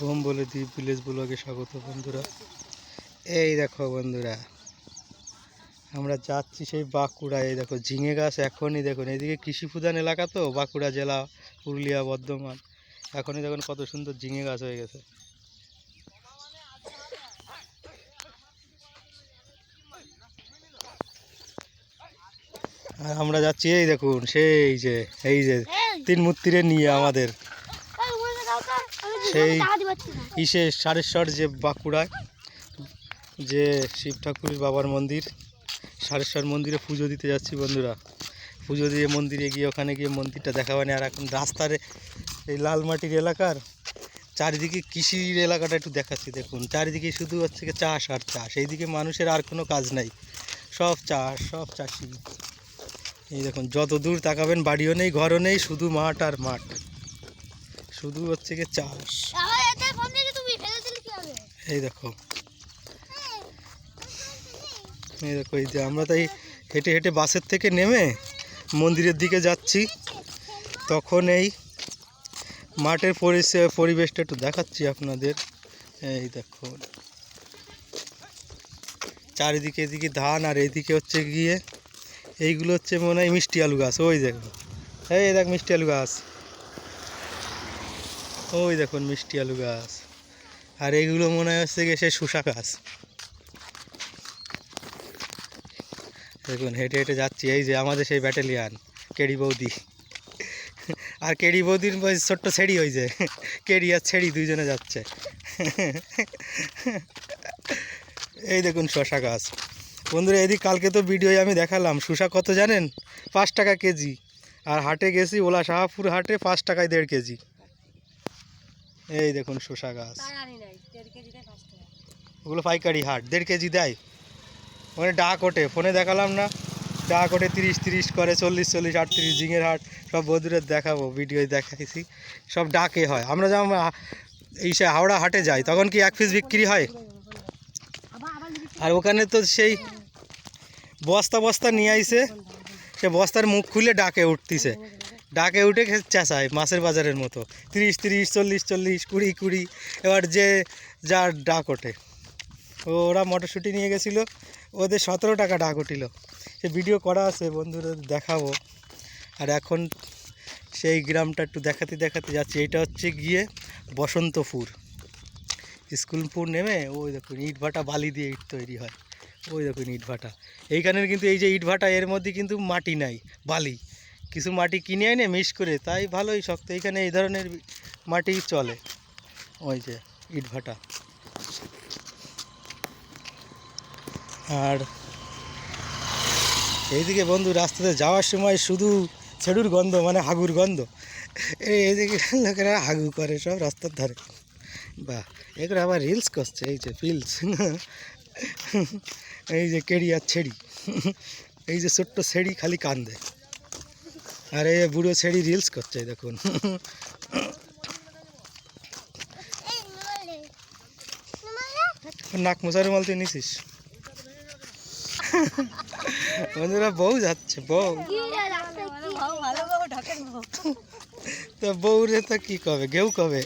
Bomb বলে দ্বীপ village ব্লগে স্বাগত বন্ধুরা। এই দেখো বন্ধুরা, আমরা যাচ্ছি সেই বাঁকুড়া এই দেখো, ঝিঙে গাছ এখনই দেখুন, এইদিকে কৃষি প্রধান এলাকা তো, বাঁকুড়া জেলা, পুরুলিয়া, বর্ধমান। এখনই দেখুন কত সুন্দর ঝিঙে গাছ হয়ে গেছে। আর আমরা যাচ্ছি, এই দেখুন, সেই যে, এই যে, তিন মূর্তিরে নিয়ে আমাদের। সেই ইসে সারেশ্বর যে বাঁকুড়ায় যে শিব ঠাকুরের বাবার মন্দির সারেশ্বর মন্দিরে পুজো দিতে যাচ্ছি বন্ধুরা। পুজো দিয়ে মন্দিরে গিয়ে ওখানে গিয়ে মন্দিরটা দেখাবানি আর এখন রাস্তার এই লাল মাটির এলাকার চারিদিকে কৃষির এলাকাটা একটু দেখাচ্ছি দেখুন। চারিদিকে শুধু হচ্ছে চাষ আর চাষ। এইদিকে মানুষের আর কোনো কাজ নাই। সব চাষ সব চাষি। এই দেখুন যত দূর তাকাবেন বাড়িও নেই ঘরও নেই শুধু মাঠ আর মাঠ। শুধু হচ্ছে গিয়ে চাষ। এই দেখো। এই দেখো এই যে আমরা তাই হেঁটে হেঁটে বাসের থেকে নেমে মন্দিরের দিকে যাচ্ছি। তখন এই মাঠের পরিবেশটা একটু দেখাচ্ছি আপনাদের। এই দেখো। চারিদিকে এদিকে ধান আর এইদিকে হচ্ছে গিয়ে এইগুলো হচ্ছে মনে হয় মিষ্টি আলু গাছ। ওই দেখো। এই দেখ মিষ্টি আলু গাছ। ওই দেখুন মিষ্টি আলু গাছ। আর এইগুলো মনে হচ্ছে গিয়ে সে শুষা গাছ। দেখুন হেঁটে হেঁটে যাচ্ছি, এই যে আমাদের সেই ব্যাটালিয়ান, কেডি বৌদি। আর কেডি বৌদির ছোট্ট ছেড়ি ওই যে, কেডি আর ছেড়ি দুইজনে যাচ্ছে। এই দেখুন শশা গাছ। বন্ধুরা, এদিক কালকে তো ভিডিওয় আমি দেখালাম, শসা কত জানেন? পাঁচ টাকা কেজি। আর হাটে গেছি, ওলা শাহাপুর হাটে পাঁচ টাকায় দেড় কেজি। এই দেখুন শসা গাছ। ওগুলো পাইকারি হাট দেড় কেজি দেয়। ওখানে ডাক ওঠে ফোনে দেখালাম না। ডাক ওঠে তিরিশ তিরিশ করে চল্লিশ চল্লিশ আটত্রিশ জিঙের হাট। সব বন্ধুদের দেখাবো ভিডিওয় দেখাইছি। সব ডাকে হয়। আমরা যেমন এই সে হাওড়া হাটে যাই তখন কি এক পিস বিক্রি হয়? আর ওখানে তো সেই বস্তা বস্তা নিয়ে আইছে। সে বস্তার মুখ খুলে ডাকে উঠতিছে। ডাকে উঠে চেঁচায় মাছের বাজারের মতো। তিরিশ তিরিশ, চল্লিশ চল্লিশ, কুড়ি কুড়ি, এবার যে যার ডাক ওঠে। ওরা মটরশুঁটি নিয়ে গেছিল, ওদের সতেরো টাকা ডাক উঠিল। সে ভিডিও করা আছে বন্ধুদের দেখাবো। আর এখন সেই গ্রামটা একটু দেখাতে দেখাতে যাচ্ছি। এটা হচ্ছে গিয়ে বসন্তপুর। স্কুলপুর নেমে, ওই দেখুন ইট ভাটা বালি দিয়ে ইট তৈরি হয়। ওই দেখুন ইট ভাটা। এইখানের কিন্তু এই যে ইট ভাটা, এর মধ্যে কিন্তু মাটি নাই, বালি। কিছু মাটি কিনে এনে মিক্স করে, তাই ভালোই শক্ত। এখানে এই ধরনের মাটি চলে। ওই যে ইট ভাটা। আর এইদিকে বন্ধু, রাস্তাতে যাওয়ার সময় শুধু ছেড়ুর গন্ধ মানে হাগুর গন্ধ। এই এইদিকে লোকেরা হাগু করে সব রাস্তার ধারে। বাহ, এগুলো আবার রিলস করছে, এই যে রিলস এই যে কেরিয়ার ছেড়ি। এই যে ছোট্ট ছেড়ি খালি কান্দে। আর বুড়ো ছেড়ি রিলস করছে, দেখুন। নাক মশারি মাল তুই নিছিস? বন্ধুরা, বউ যাচ্ছে, বউ। তো বউ রে তো কি কবে গেউ কবে?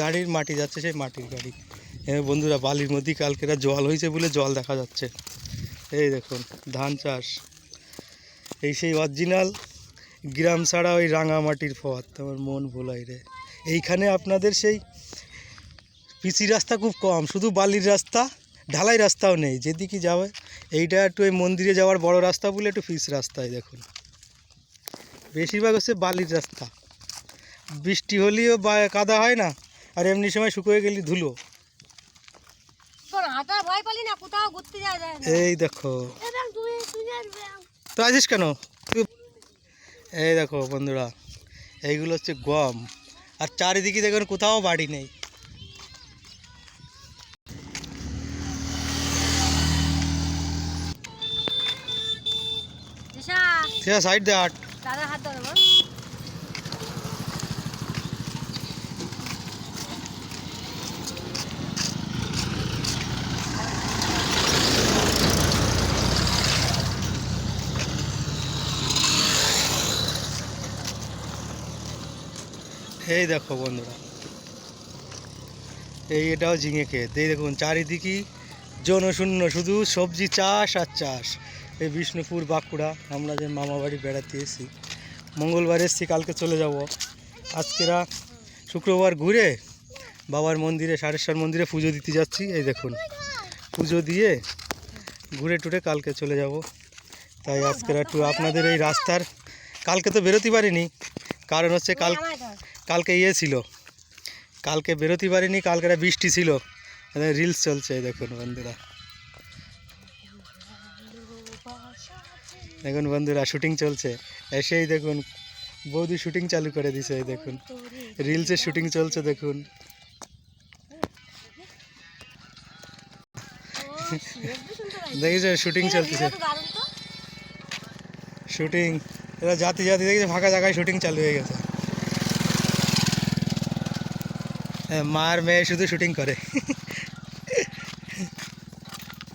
গাড়ির মাটি যাচ্ছে, সেই মাটির গাড়ি। বন্ধুরা, বালির মধ্যে কালকেরা জল হয়েছে বলে জল দেখা যাচ্ছে। এই দেখুন, ধান চাষ। এই সেই অরিজিনাল গ্রাম ছাড়া ওই রাঙামাটির পথ। আমার মন ভোলাই রে। এইখানে আপনাদের সেই পিচি রাস্তা খুব কম, শুধু বালির রাস্তা, ঢালাই রাস্তাও নেই। যেদিকে যাবে, এইটা একটু ওই মন্দিরে যাওয়ার বড় রাস্তা বলে একটু পিচ রাস্তায় দেখুন। বেশিরভাগ হচ্ছে বালির রাস্তা। বৃষ্টি হলেও বা কাদা হয় না, আর এমনি সময় শুকিয়ে গেলে ধুলো। হাঁটার ভয় পালি না কোথাও ঘুরতে যাওয়া যায় না। এই দেখো। তো আসিস কেন? তুই- এই দেখো বন্ধুরা এইগুলো হচ্ছে গম। আর চারিদিকে দেখুন কোথাও বাড়ি নেই। সাইড দে হাট দাদার হাত ধরো মা এই দেখো বন্ধুরা। এই এটাও ঝিঙে ক্ষেত। এই দেখুন চারিদিকে জনশূন্য, শুধু সবজি চাষ আর চাষ। এই বিষ্ণুপুর, বাঁকুড়া, আমরা যে মামা বাড়ি বেড়াতে এসেছি। মঙ্গলবার এসেছি, কালকে চলে যাব। আজকেরা শুক্রবার ঘুরে বাবার মন্দিরে, সারেশ্বর মন্দিরে পুজো দিতে যাচ্ছি। এই দেখুন, পুজো দিয়ে ঘুরে টুরে কালকে চলে যাব। তাই আজকের একটু আপনাদের এই রাস্তার, কালকে তো বেরোতে পারিনি। কারণ হচ্ছে কাল কালকে ইয়ে ছিল। কালকে বেরোতে পারিনি কালকে একটা বৃষ্টি ছিল। রিলস চলছে দেখুন বন্ধুরা। দেখুন বন্ধুরা শুটিং চলছে। এসেই দেখুন বৌদি শুটিং চালু করে দিছে দেখুন। রিলসের শুটিং চলছে দেখুন। দেখেছ শুটিং চলতেছে। শুটিং এরা জাতি জাতি দেখেছে ফাঁকা জায়গায় শুটিং চালু হয়ে গেছে। হ্যাঁ, মার মেয়ে শুধু শুটিং করে।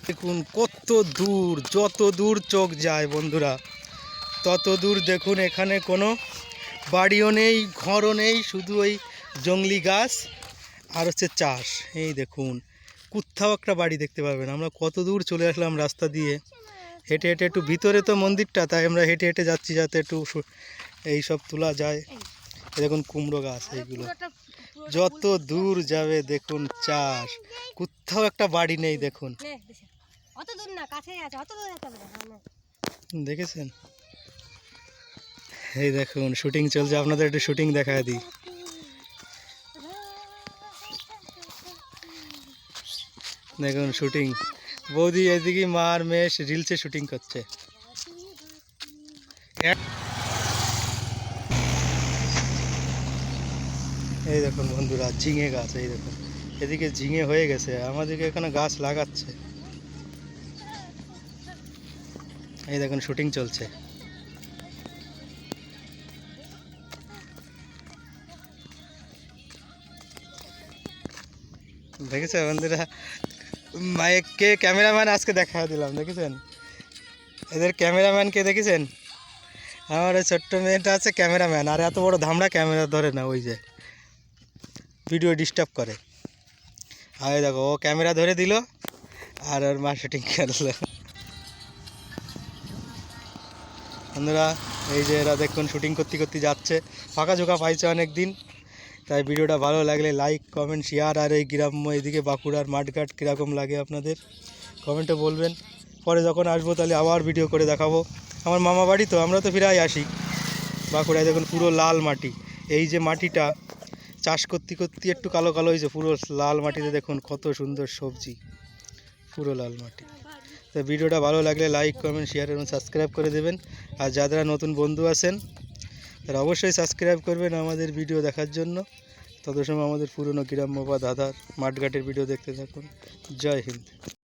দেখুন কত দূর যত দূর চোখ যায় বন্ধুরা তত দূর দেখুন এখানে কোনো বাড়িও নেই ঘরও নেই শুধু ওই জংলি গাছ আর হচ্ছে চাষ। এই দেখুন কোথাও একটা বাড়ি দেখতে পাবেন। আমরা কত দূর চলে আসলাম রাস্তা দিয়ে। হেঁটে হেঁটে একটু ভিতরে তো মন্দিরটা তাই আমরা হেঁটে হেঁটে যাচ্ছি যাতে একটু এই সব তোলা যায়। দেখুন কুমড়ো গাছ এইগুলো। যত দূর যাবে দেখুন চাষ। কোথাও একটা বাড়ি নেই দেখুন। হ্যাঁ। দেখেছেন? এই দেখুন শুটিং চলছে। আপনাদের একটু শুটিং দেখা দিই। দেখুন শুটিং বৌদি এদিকে মার মেয়ে রিলসে শুটিং করছে। এই দেখুন বন্ধুরা, ঝিঙে গাছ, এই দেখুন। এদিকে ঝিঙে হয়ে গেছে, আমাদেরকে এখানে গাছ লাগাচ্ছে। এই দেখুন শুটিং চলছে। দেখেছে বন্ধুরা? মাইককে ক্যামেরাম্যান আজকে দেখা দিলাম, দেখেছেন? এদের ক্যামেরাম্যানকে দেখেছেন? আমার ওই ছোট্ট মেয়েটা আছে ক্যামেরাম্যান, আর এত বড় ধামড়া ক্যামেরা ধরে না, ওই যে। ভিডিও ডিস্টার্ব করে। আর দেখো, ও ক্যামেরা ধরে দিল, আর ওর মা শুটিং করল। বন্ধুরা, এই যে এরা দেখুন শুটিং করতে করতে যাচ্ছে। ফাঁকা ঝোঁকা পাইছে অনেক দিন তাই ভিডিওটা ভালো লাগলে লাইক কমেন্ট শেয়ার আর এই গ্রাম্য এদিকে বাঁকুড়ার মাঠঘাট কীরকম লাগে আপনাদের কমেন্টে বলবেন। পরে যখন আসব তাহলে আবার ভিডিও করে দেখাবো। আমার মামা বাড়ি তো, আমরা তো ফিরাই আসি। বাঁকুড়ায় দেখুন পুরো লাল মাটি। এই যে মাটিটা, চাষ করতে করতে একটু কালো কালো হয়েছে, পুরো লাল মাটিতে দেখুন কত সুন্দর সবজি। পুরো লাল মাটি। তো ভিডিওটা ভালো লাগলে লাইক কমেন্ট শেয়ার এবং সাবস্ক্রাইব করে দেবেন। আর যারা নতুন বন্ধু আছেন তারা অবশ্যই সাবস্ক্রাইব করবেন আমাদের ভিডিও দেখার জন্য। তত সময় আমাদের পুরনো গ্রাম্য বা দাদার মাঠঘাটের ভিডিও দেখতে থাকুন। জয় হিন্দ।